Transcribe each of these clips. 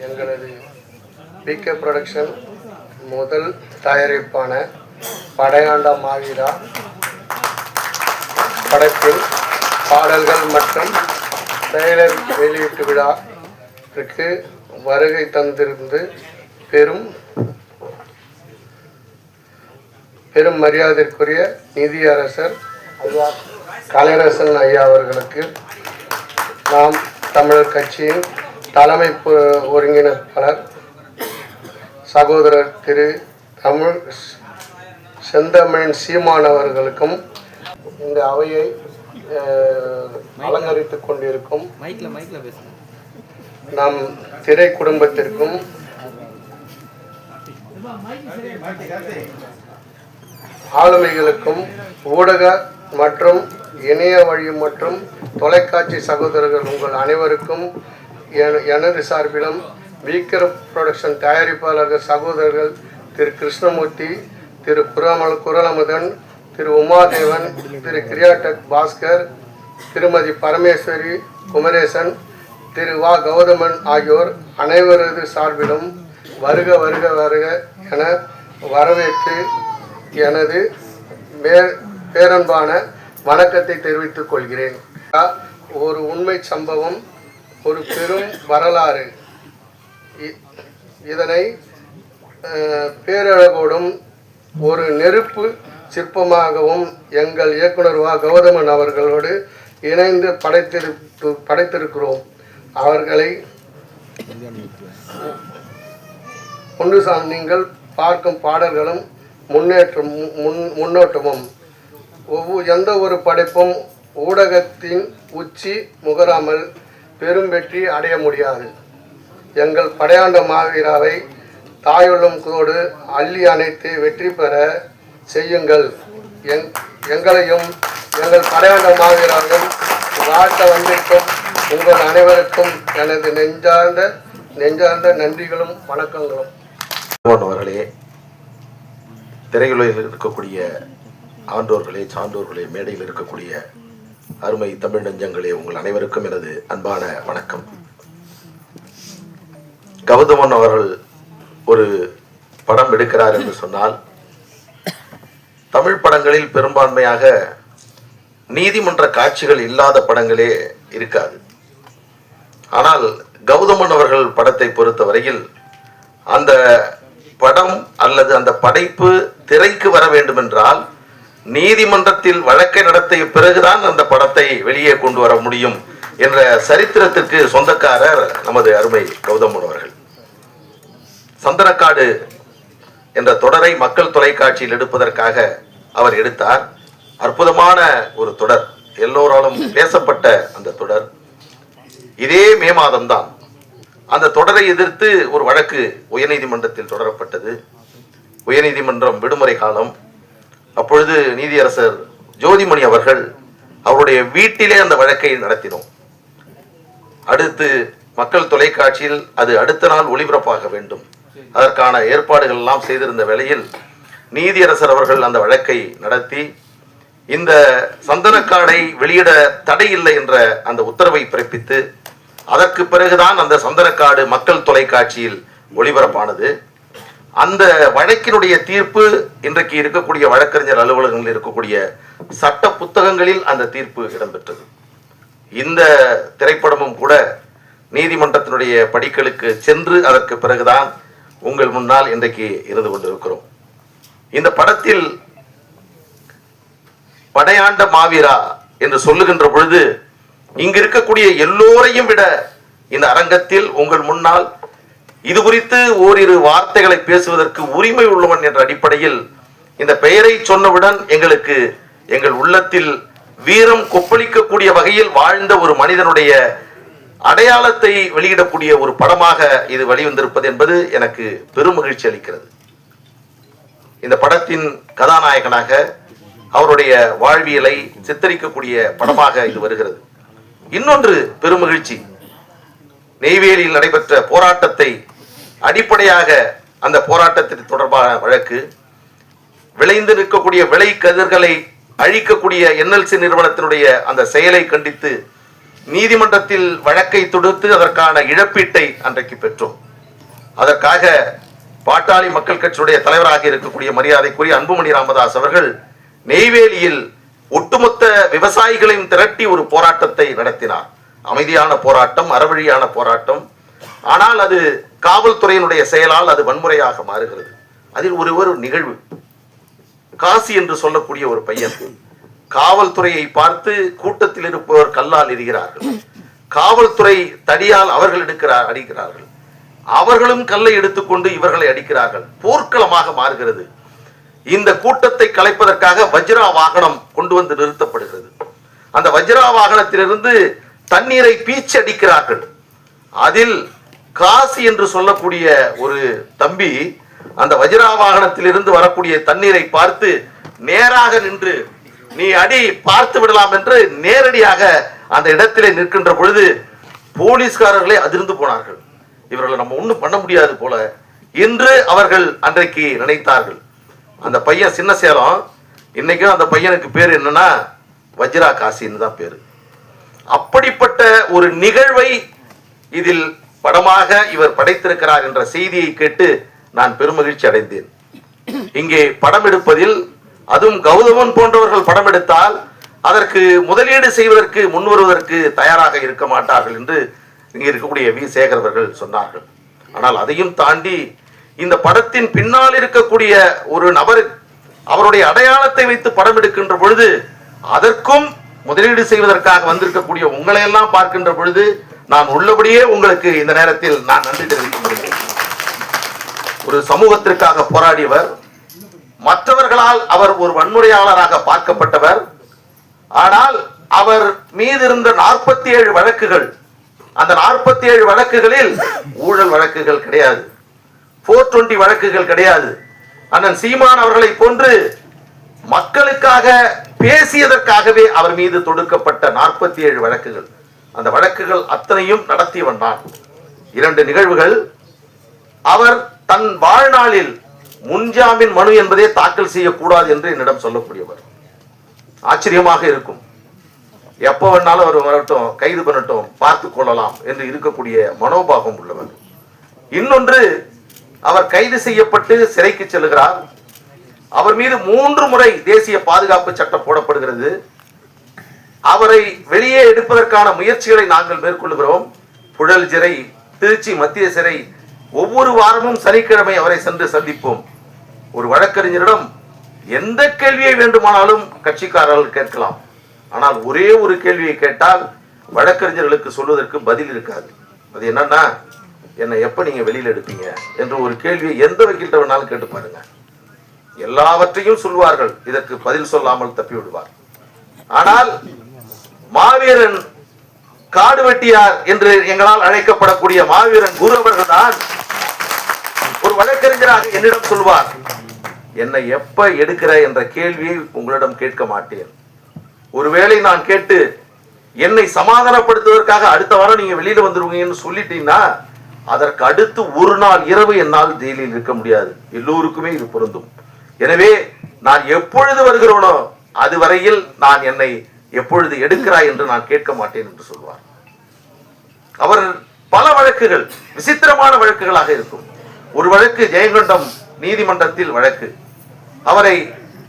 எங்களது PK production முதல் தயாரிப்பான படையாண்டா மாவீரா படத்தில் பாடல்கள் மற்றும் ட்ரெய்லர் வெளியீட்டு விழாவிற்கு வருகை தந்திருந்து பெரும் பெரும் மரியாதைக்குரிய நிதியரசர் ஐயா கலையரசன் ஐயா அவர்களுக்கு நாம் தமிழர் கட்சியின் தலைமை ஒருங்கிணைப்பாளர் சகோதரர் திரு தமிழ் செந்தமிழன் சீமான் அவர்களுக்கும் இந்த அவையை அலங்கரித்துக் கொண்டிருக்கும் நம் திரை குடும்பத்திற்கும் ஆளுமைகளுக்கும் ஊடக மற்றும் இணைய வழி மற்றும் தொலைக்காட்சி சகோதரர்கள் உங்கள் அனைவருக்கும் எனது சார்பிலும் வீக்கர் புரொடக்ஷன் தயாரிப்பாளர்கள் சகோதரர்கள் திரு கிருஷ்ணமூர்த்தி திரு குரமல் குரலமுதன் திரு உமாதேவன் திரு கிரியாடக் பாஸ்கர் திருமதி பரமேஸ்வரி குமரேசன் திரு வா கௌதமன் ஆகியோர் அனைவரது சார்பிலும் வருக வருக வருக என வரவேற்று எனது மே- பேரன்பான வணக்கத்தை தெரிவித்துக் கொள்கிறேன். ஒரு உண்மை சம்பவம் ஒரு பெரும் வரலாறு. இ- இதனை பேரழகோடும் ஒரு நெருப்பு சிற்பமாகவும் எங்கள் இயக்குனர் வா. கௌதமன் அவர்களோடு இணைந்து படைத்திரு படைத்திருக்கிறோம். அவர்களை ஒன்று சார் நீங்கள் பார்க்கும் பாடல்களும் முன்னேற்றம் முன் முன்னோட்டமும். ஒவ்வொரு எந்த ஒரு படைப்பும் ஊடகத்தின் உச்சி முகராமல் பெரும் வெற்றி அடைய முடியாது. எங்கள் படையாண்ட மாவீராவை தாயுள்ளும் கோடு அள்ளி அணைத்து வெற்றி பெற செய்யுங்கள். எங் எங்களையும் எங்கள் படையாண்ட மாவீராவையும் வாழ்த்த வந்திருக்கும் உங்கள் அனைவருக்கும் எனது நெஞ்சார்ந்த நெஞ்சார்ந்த நன்றிகளும் வணக்கங்களும். அவர்களே திரையுலகில் இருக்கக்கூடிய ஆண்டோர்களே சான்றோர்களே மேடையில் இருக்கக்கூடிய அருமை தமிழ் நெஞ்சங்களே உங்கள் அனைவருக்கும் எனது அன்பான வணக்கம். கௌதமன் அவர்கள் ஒரு படம் எடுக்கிறார் என்று சொன்னால் தமிழ் படங்களில் பெரும்பான்மையாக நீதிமன்ற காட்சிகள் இல்லாத படங்களே இருக்காது. ஆனால் கௌதமன் அவர்கள் படத்தை பொறுத்தவரையில் அந்த படம் அல்லது அந்த படைப்பு திரைக்கு வர வேண்டுமென்றால் நீதிமன்றத்தில் வழக்கை நடத்திய பிறகுதான் அந்த படத்தை வெளியே கொண்டு வர முடியும் என்ற சரித்திரத்திற்கு சொந்தக்காரர் நமது அருமை கௌதமன் அவர்கள். சந்தனக்காடு என்ற தொடரை மக்கள் தொலைக்காட்சியில் எடுப்பதற்காக அவர் எடுத்தார். அற்புதமான ஒரு தொடர். எல்லோராலும் பேசப்பட்ட அந்த தொடர். இதே மே மாதம்தான் அந்த தொடரை எதிர்த்து ஒரு வழக்கு உயர்நீதிமன்றத்தில் தொடரப்பட்டது. உயர்நீதிமன்றம் விடுமுறை காலம் அப்பொழுது நீதியரசர் ஜோதிமணி அவர்கள் அவருடைய வீட்டிலே அந்த வழக்கை நடத்தினோம். அடுத்து மக்கள் தொலைக்காட்சியில் அது அடுத்த நாள் ஒளிபரப்பாக வேண்டும். அதற்கான ஏற்பாடுகள் எல்லாம் செய்திருந்த வேளையில் நீதியரசர் அவர்கள் அந்த வழக்கை நடத்தி இந்த சந்தனக்காடை வெளியிட தடை இல்லை என்ற அந்த உத்தரவை பிறப்பித்து அதற்கு பிறகுதான் அந்த சந்தனக்காடு மக்கள் தொலைக்காட்சியில் ஒளிபரப்பானது. அந்த வழக்கினுடைய தீர்ப்பு இன்றைக்கு இருக்கக்கூடிய வழக்கறிஞர் அலுவலகங்களில் இருக்கக்கூடிய சட்ட புத்தகங்களில் அந்த தீர்ப்பு இடம்பெற்றது. இந்த திரைப்படமும் கூட நீதிமன்றத்தினுடைய படிகளுக்கு சென்று அதற்கு பிறகுதான் உங்கள் முன்னால் இன்றைக்கு இருந்து கொண்டிருக்கிறோம். இந்த படத்தில் படையாண்ட மாவீரா என்று சொல்லுகின்ற பொழுது இங்கு இருக்கக்கூடிய எல்லோரையும் விட இந்த அரங்கத்தில் உங்கள் முன்னால் இது குறித்து ஓரிரு வார்த்தைகளை பேசுவதற்கு உரிமை உள்ளவன் என்ற அடிப்படையில் இந்த பெயரை சொன்னவுடன் எங்களுக்கு எங்கள் உள்ளத்தில் வீரம் கொப்பளிக்கக்கூடிய வகையில் வாழ்ந்த ஒரு மனிதனுடைய அடையாளத்தை வெளியிடக்கூடிய ஒரு படமாக இது வெளிவந்திருப்பது என்பது எனக்கு பெரும் மகிழ்ச்சி அளிக்கிறது. இந்த படத்தின் கதாநாயகனாக அவருடைய வாழ்வியலை சித்தரிக்கக்கூடிய படமாக இது வருகிறது. இன்னொன்று பெருமகிழ்ச்சி நெய்வேலியில் நடைபெற்ற போராட்டத்தை அடிப்படையாக அந்த போராட்டத்திற்கு தொடர்பான வழக்கு விளைந்து நிற்கக்கூடிய விளை கதிர்களை அழிக்கக்கூடிய என்எல்சி நிறுவனத்தினுடைய அந்த செயலை கண்டித்து நீதிமன்றத்தில் வழக்கை தொடுத்து அதற்கான இழப்பீட்டை அன்றைக்கு பெற்றோம். அதற்காக பாட்டாளி மக்கள் கட்சியுடைய தலைவராக இருக்கக்கூடிய மரியாதைக்குரிய அன்புமணி ராமதாஸ் அவர்கள் நெய்வேலியில் ஒட்டுமொத்த விவசாயிகளையும் திரட்டி ஒரு போராட்டத்தை நடத்தினார். அமைதியான போராட்டம் அறவழியான போராட்டம். ஆனால் அது காவல்துறையினுடைய செயலால் அது வன்முறையாக மாறுகிறது. அதில் ஒரு ஒரு நிகழ்வு. காசி என்று சொல்லக்கூடிய ஒரு பையன் காவல்துறையை பார்த்து கூட்டத்தில் இருப்பவர் கல்லால் எரிகிறார்கள். காவல்துறை தடியால் அவர்கள் எடுக்கிறார் அடிக்கிறார்கள். அவர்களும் கல்லை எடுத்துக்கொண்டு இவர்களை அடிக்கிறார்கள். போர்க்களமாக மாறுகிறது. இந்த கூட்டத்தை கலைப்பதற்காக வஜ்ரா வாகனம் கொண்டு வந்து நிறுத்தப்படுகிறது. அந்த வஜ்ரா வாகனத்திலிருந்து தண்ணீரை பீச்சு அடிக்கிறார்கள். அதில் காசி என்று சொல்லக்கூடிய ஒரு தம்பி அந்த வஜ்ரா வாகனத்திலிருந்து வரக்கூடிய தண்ணீரை பார்த்து நேராக நின்று நீ அடி பார்த்து விடலாம் என்று நேரடியாக அந்த இடத்திலே நிற்கின்ற பொழுது போலீஸ்காரர்களே அதிர்ந்து போனார்கள். இவர்களை நம்ம ஒன்றும் பண்ண முடியாது போல. என்று அவர்கள் அன்றைக்கு நினைத்தார்கள். அந்த பையன் சின்ன சேலம் இன்னைக்கும் அந்த பையனுக்கு பேர் என்னன்னா வஜ்ரா காசின்னு தான் பேரு. அப்படிப்பட்ட ஒரு நிகழ்வை இதில் படமாக இவர் படைத்திருக்கிறார் என்ற செய்தியை கேட்டு நான் பெருமகிழ்ச்சி அடைந்தேன். இங்கே படம் எடுப்பதில் அதுவும் கௌதமன் போன்றவர்கள் படம் எடுத்தால் அதற்கு முதலீடு செய்வதற்கு முன் வருவதற்கு தயாராக இருக்க மாட்டார்கள் என்று இங்கே இருக்கக்கூடிய வி. சேகர் அவர்கள் சொன்னார்கள். ஆனால் அதையும் தாண்டி இந்த படத்தின் பின்னால் இருக்கக்கூடிய ஒரு நபர் அவருடைய அடையாளத்தை வைத்து படம் எடுக்கின்ற பொழுது அதற்கும் முதலீடு செய்வதற்காக வந்திருக்கக்கூடிய உங்களை எல்லாம் பார்க்கின்ற பொழுது நான் உள்ளபடியே உங்களுக்கு இந்த நேரத்தில் நான் நன்றி தெரிவித்துக் கொள்கிறேன். ஒரு சமூகத்திற்காக போராடியவர் மற்றவர்களால் அவர் ஒரு வன்முறையாளராக பார்க்கப்பட்டவர் ஆனால் அவர் மீது இருந்த நாற்பத்தி ஏழு வழக்குகள் அந்த நாற்பத்தி ஏழு வழக்குகளில் ஊழல் வழக்குகள் கிடையாது. போர் டுவெண்டி வழக்குகள் கிடையாது. அண்ணன் சீமான் அவர்களை போன்று மக்களுக்காக பேசியதற்காகவே அவர் மீது தொடுக்கப்பட்ட நாற்பத்தி ஏழு வழக்குகள். அந்த வழக்குகள் அத்தனையும் நடத்தியவன் நான் இரண்டு நிகழ்வுகள். அவர் தன் வாழ்நாளில் முன்ஜாமீன் மனு என்பதே தாக்கல் செய்யக்கூடாது என்று என்னிடம் சொல்லக்கூடியவர். ஆச்சரியமாக இருக்கும். எப்போ வேணாலும் அவர் வரட்டும் கைது பண்ணட்டும் பார்த்து கொள்ளலாம் என்று இருக்கக்கூடிய மனோபாவம் உள்ளவர். இன்னொன்று அவர் கைது செய்யப்பட்டு சிறைக்கு செல்கிறார் அவர் மீது மூன்று முறை தேசிய பாதுகாப்பு சட்டம் போடப்படுகிறது. அவரை வெளியே எடுப்பதற்கான முயற்சிகளை நாங்கள் மேற்கொள்கிறோம். புழல் சிறை திருச்சி மத்திய சிறை ஒவ்வொரு வாரமும் சனிக்கிழமை அவரை சென்று சந்திப்போம். ஒரு வழக்கறிஞரிடம் எந்த கேள்வியை வேண்டுமானாலும் கட்சிக்காரர்கள் கேட்கலாம். ஆனால் ஒரே ஒரு கேள்வியை கேட்டால் வழக்கறிஞர்களுக்கு சொல்வதற்கு பதில் இருக்காது. அது என்னன்னா என்னை எப்போ நீங்கள் வெளியில் எடுப்பீங்க? என்ற ஒரு கேள்வியை எந்த வக்கீல்கிட்ட வேணாலும் கேட்டு பாருங்க. எல்லாவற்றையும் சொல்வார்கள். இதற்கு பதில் சொல்லாமல் தப்பி விடுவார் ஆனால் மாவீரன் காடு வெட்டியார் என்று எங்களால் அழைக்கப்படக்கூடிய மாவீரன் குரு அவர்கள் தான் ஒரு வழக்கறிஞராக என்னிடம் சொல்வார் என்னை எப்ப எடுக்கிற என்ற கேள்வியை உங்களிடம் கேட்க மாட்டேன். ஒருவேளை நான் கேட்டு என்னை சமாதானப்படுத்துவதற்காக அடுத்த வாரம் நீங்க வெளியில வந்துருவீங்கன்னு சொல்லிட்டீங்கன்னா அதற்கு அடுத்து ஒரு நாள் இரவு என்னால் ஜெயிலில் இருக்க முடியாது. எல்லோருக்குமே இது பொருந்தும். எனவே நான் எப்பொழுது வருகிறோனோ அதுவரையில் நான் என்னை எப்பொழுது எடுக்கிறாய் என்று நான் கேட்க மாட்டேன் என்று சொல்வார். அவர் பல வழக்குகள் விசித்திரமான வழக்குகளாக இருக்கும். ஒரு வழக்கு ஜெயங்கொண்டம் நீதிமன்றத்தில் வழக்கு. அவரை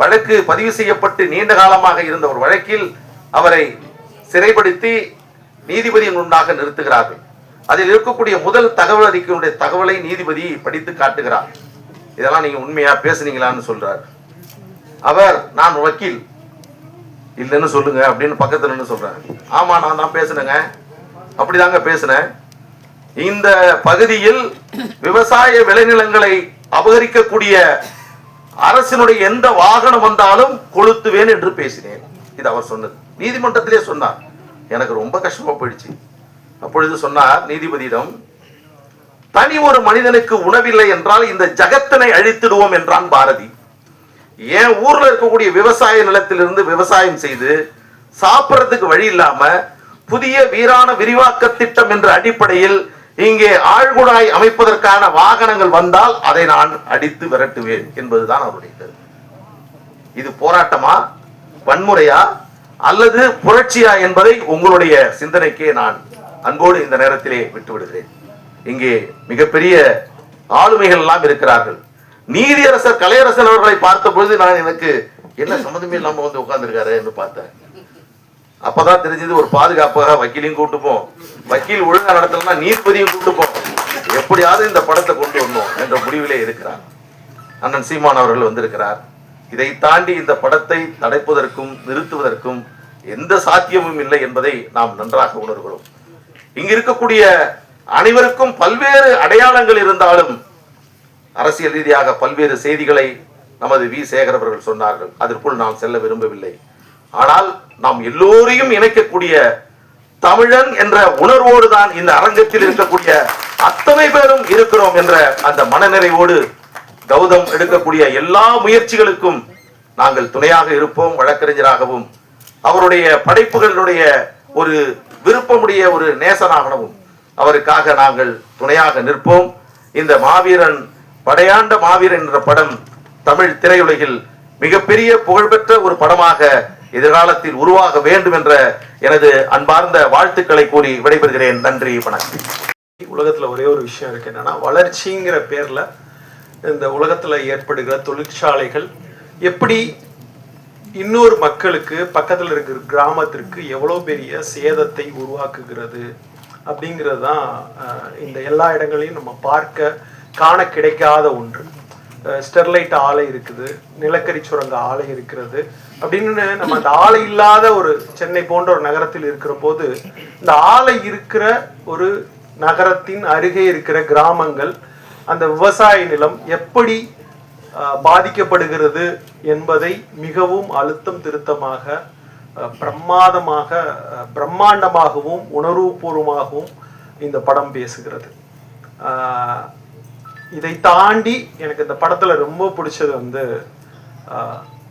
வழக்கு பதிவு செய்யப்பட்டு நீண்ட காலமாக இருந்த ஒரு வழக்கில் அவரை சிறைப்படுத்தி நீதிபதியின் முன்னாக நிறுத்துகிறார்கள் அதில் இருக்கக்கூடிய முதல் தகவல் அறிக்கையினுடைய தகவலை நீதிபதி படித்து காட்டுகிறார். இதெல்லாம் நீங்க உண்மையா பேசுனீங்களான்னு சொல்றார். அவர் நான் வக்கீல். இல்லைன்னு சொல்லுங்க அப்படின்னு பக்கத்துல நின்று சொல்றேன் ஆமா நான் தான் பேசுனேங்க. அப்படிதாங்க பேசுனேன். இந்த பகுதியில் விவசாய விளைநிலங்களை அபகரிக்கக்கூடிய அரசினுடைய எந்த வாகனம் வந்தாலும் கொளுத்துவேன் என்று பேசினேன். இது அவர் சொன்னது. நீதிமன்றத்திலே சொன்னார். எனக்கு ரொம்ப கஷ்டமா போயிடுச்சு. அப்பொழுது சொன்னார் நீதிபதியிடம் தனி ஒரு மனிதனுக்கு உணவில்லை என்றால் இந்த ஜகத்தினை அழித்திடுவோம் என்றான் பாரதி. என் ஊர்ல இருக்கக்கூடிய விவசாய நிலத்திலிருந்து விவசாயம் செய்து சாப்பிட்றதுக்கு வழி இல்லாம புதிய வீரான விரிவாக்க திட்டம் என்ற அடிப்படையில் இங்கே ஆழ்குழாய் அமைப்பதற்கான வாகனங்கள் வந்தால் அதை நான் அடித்து விரட்டுவேன் என்பதுதான் அவருடைய கருத்து. இது போராட்டமா? வன்முறையா? அல்லது புரட்சியா என்பதை உங்களுடைய சிந்தனைக்கே நான் அன்போடு இந்த நேரத்திலே விட்டுவிடுகிறேன். இங்கே மிகப்பெரிய ஆளுமைகள் எல்லாம் இருக்கிறார்கள். நீதியரசர் கலையரசன் அவர்களை பார்த்த பொழுது நான் எனக்கு என்ன சம்மந்தமே இல்லாம வந்து உட்கார்ந்துருக்காரு என்று பார்த்தேன். அப்பதான் தெரிஞ்சது ஒரு பாதுகாப்பாக வக்கீலையும் கூட்டுப்போம் வக்கீல் ஒழுங்கா நடத்தலன்னா நீதிபதியும் கூட்டுப்போம் எப்படியாவது இந்த படத்தை கொண்டு வரணும் என்ற முடிவிலே இருக்கிறார் அண்ணன் சீமான் அவர்கள் வந்திருக்கிறார். இதை தாண்டி இந்த படத்தை தடைப்பதற்கும் நிறுத்துவதற்கும் எந்த சாத்தியமும் இல்லை என்பதை நாம் நன்றாக உணர்கிறோம். இங்கு இருக்கக்கூடிய அனைவருக்கும் பல்வேறு அடையாளங்கள் இருந்தாலும் அரசியல் ரீதியாக பல்வேறு செய்திகளை நமது வி. சேகர் அவர்கள் சொன்னார்கள். அதற்குள் நாம் செல்ல விரும்பவில்லை. ஆனால் நாம் எல்லோரையும் இணைக்கக்கூடிய தமிழன் என்ற உணர்வோடு தான் இந்த அரங்கத்தில் இருக்கக்கூடிய அத்தனை பேரும் இருக்கிறோம் என்ற அந்த மனநிறைவோடு கௌதம் எடுக்கக்கூடிய எல்லா முயற்சிகளுக்கும் நாங்கள் துணையாக இருப்போம் வழக்கறிஞராகவும் அவருடைய படைப்புகளுடைய ஒரு விருப்பமுடைய ஒரு நேசனாகவும் அவருக்காக நாங்கள் துணையாக நிற்போம். இந்த மாவீரன் படையாண்ட மாவீரன் என்ற படம் தமிழ் திரையுலகில் மிகப்பெரிய புகழ்பெற்ற ஒரு படமாக எதிர்காலத்தில் உருவாக வேண்டும் என்ற எனது அன்பார்ந்த வாழ்த்துக்களை கூறி விடைபெறுகிறேன். நன்றி வணக்கம். உலகத்தில் ஒரே ஒரு விஷயம் இருக்கு என்னன்னா வளர்ச்சிங்கிற பேர்ல இந்த உலகத்தில் ஏற்படுகிற தொழிற்சாலைகள் எப்படி இன்னொரு மக்களுக்கு பக்கத்தில் இருக்கிற கிராமத்திற்கு எவ்வளோ பெரிய சேதத்தை உருவாக்குகிறது அப்படிங்கிறது தான் இந்த எல்லா இடங்களையும் நம்ம பார்க்க காண கிடைக்காத ஒன்று. ஸ்டெர்லைட் ஆலை இருக்குது நிலக்கரி சுரங்க ஆலை இருக்கிறது அப்படின்னு நம்ம அந்த ஆலை இல்லாத ஒரு சென்னை போன்ற ஒரு நகரத்தில் இருக்கிற போது இந்த ஆலை இருக்கிற ஒரு நகரத்தின் அருகே இருக்கிற கிராமங்கள் அந்த விவசாய நிலம் எப்படி பாதிக்கப்படுகிறது என்பதை மிகவும் அழுத்தம் திருத்தமாக பிரமாதமாக பிரம்மாண்டமாகவும் உணர்வுபூர்வமாகவும் இந்த படம் பேசுகிறது. இதை தாண்டி எனக்கு இந்த படத்துல ரொம்ப பிடிச்சது வந்து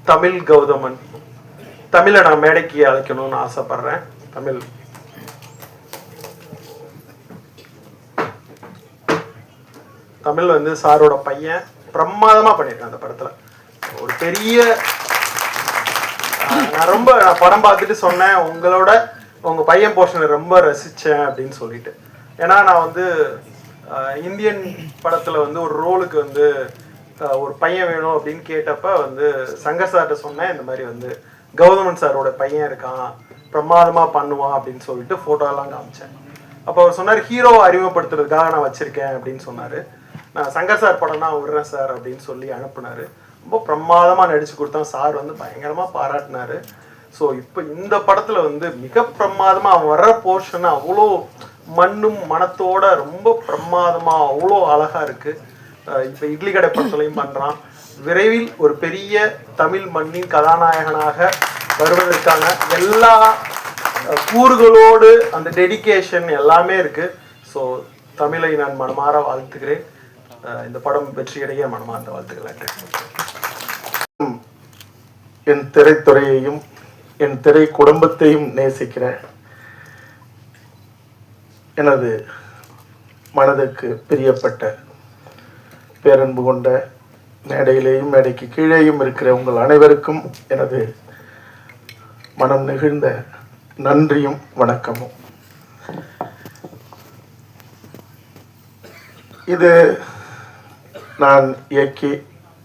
தமிழ் கௌதமன். தமிழை நான் மேடைக்கு அழைக்கணும்னு ஆசைப்படுறேன். தமிழ். தமிழ் வந்து சாரோட பையன். பிரமாதமா பண்ணியிருக்கான் அந்த படத்துல. ஒரு பெரிய நான் ரொம்ப நான் படம் பார்த்துட்டு சொன்னேன் உங்களோட உங்க பையன் போர்ஷனை ரொம்ப ரசிச்சேன் அப்படின்னு சொல்லிட்டு. ஏன்னா நான் வந்து இந்தியன் படத்துல வந்து ஒரு ரோலுக்கு வந்து ஒரு பையன் வேணும் அப்படின்னு கேட்டப்ப வந்து சங்கர் சார்கிட்ட சொன்னேன் இந்த மாதிரி வந்து கௌதமன் சாரோட பையன் இருக்கான் பிரமாதமா பண்ணுவான் அப்படின்னு சொல்லிட்டு ஃபோட்டோலாம் காமிச்சேன். அப்போ அவர் சொன்னார் ஹீரோவை அறிமுகப்படுத்துறதுக்காக நான் வச்சிருக்கேன் அப்படின்னு சொன்னாரு. நான் சங்கர் சார் படம் தான் விடுறேன் சார் அப்படின்னு சொல்லி அனுப்புனாரு. ரொம்ப பிரமாதமா நடிச்சு கொடுத்தான். சார் வந்து பயங்கரமா பாராட்டினாரு. ஸோ இப்போ இந்த படத்துல வந்து மிக பிரமாதமா அவன் வர்ற போர்ஷன் அவ்வளோ மண்ணும் மனத்தோட ரொம்ப பிரமாதமா அவ்வளோ அழகா இருக்கு. அஹ் இப்ப இட்லி கடை படத்துலையும் பண்றான். விரைவில் ஒரு பெரிய தமிழ் மண்ணின் கதாநாயகனாக வருவதற்கான எல்லா கூறுகளோடு அந்த டெடிகேஷன் எல்லாமே இருக்கு. ஸோ தமிழை நான் மனமாற வாழ்த்துக்கிறேன் இந்த படம் வெற்றியடைய மனமார்ந்த வாழ்த்துக்கள். என் திரைத்துறையையும் என் திரை குடும்பத்தையும் நேசிக்கிறேன் எனது மனதுக்கு பிரியப்பட்ட பேரன்பு கொண்ட மேடையிலேயும் மேடைக்கு கீழேயும் இருக்கிற உங்கள் அனைவருக்கும் எனது மனம் நெகிழ்ந்த நன்றியும் வணக்கமும். இது நான் இயக்கி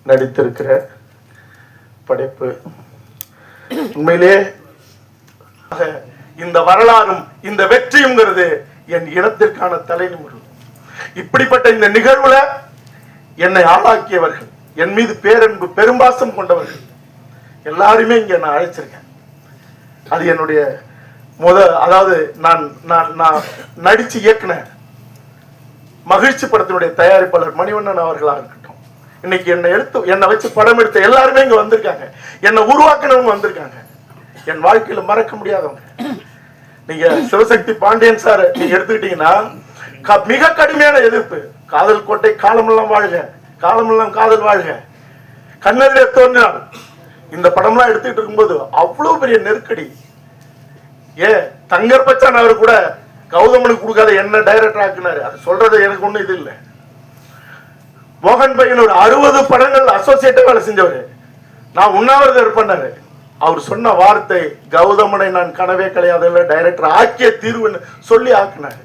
நடித்திருக்கிற படைப்பு. உண்மையிலே இந்த வரலாறும் இந்த வெற்றியுங்கிறது என் இனத்திற்கான தலைநிமிரு இப்படிப்பட்ட இந்த நிகழ்வுல என்னை ஆளாக்கியவர்கள் என் மீது பேரன்பு பெரும்பாசம் கொண்டவர்கள் எல்லாருமே இங்க நான் அழைச்சிருக்கேன். அது என்னுடைய முத அதாவது நான் நான் நான் நடிச்சு இயக்குன மகிழ்ச்சி படத்தினுடைய தயாரிப்பாளர் மணிவண்ணன் அவர்களா இருக்கட்டும். இன்னைக்கு என்னை எடுத்து என்னை வச்சு படம் எடுத்த எல்லாருமே இங்க வந்திருக்காங்க. என்னை உருவாக்குனவங்க வந்திருக்காங்க. என் வாழ்க்கையில மறக்க முடியாதவங்க. நீங்க சிவசக்தி பாண்டியன் சார் நீங்க எடுத்துக்கிட்டீங்கன்னா மிக கடுமையான எதிர்ப்பு. காதல் கோட்டை காலமெல்லாம் வாழ்க. காலமெல்லாம் காதல் வாழ்க. கண்ணதிலே தோன்றினான் இந்த படம்லாம் எடுத்துக்கிட்டு இருக்கும்போது அவ்வளவு பெரிய நெருக்கடி. ஏ தங்கர் பச்சான் அவர் கூட கௌதமனுக்கு கொடுக்காத என்ன டைரக்டர் ஆக்குனாரு? அது சொல்றது எனக்கு ஒண்ணும் இது இல்லை. மோகன் பையன் ஒரு அறுபது படங்கள் அசோசியேட்டா வேலை செஞ்சவர். நான் உண்ணாவிரதம் பண்ணாரு அவர் சொன்ன வார்த்தை கௌதமனை நான் கனவே கிடையாது டைரக்டர் ஆக்கிய தீர்வுன்னு சொல்லி ஆக்குனாரு.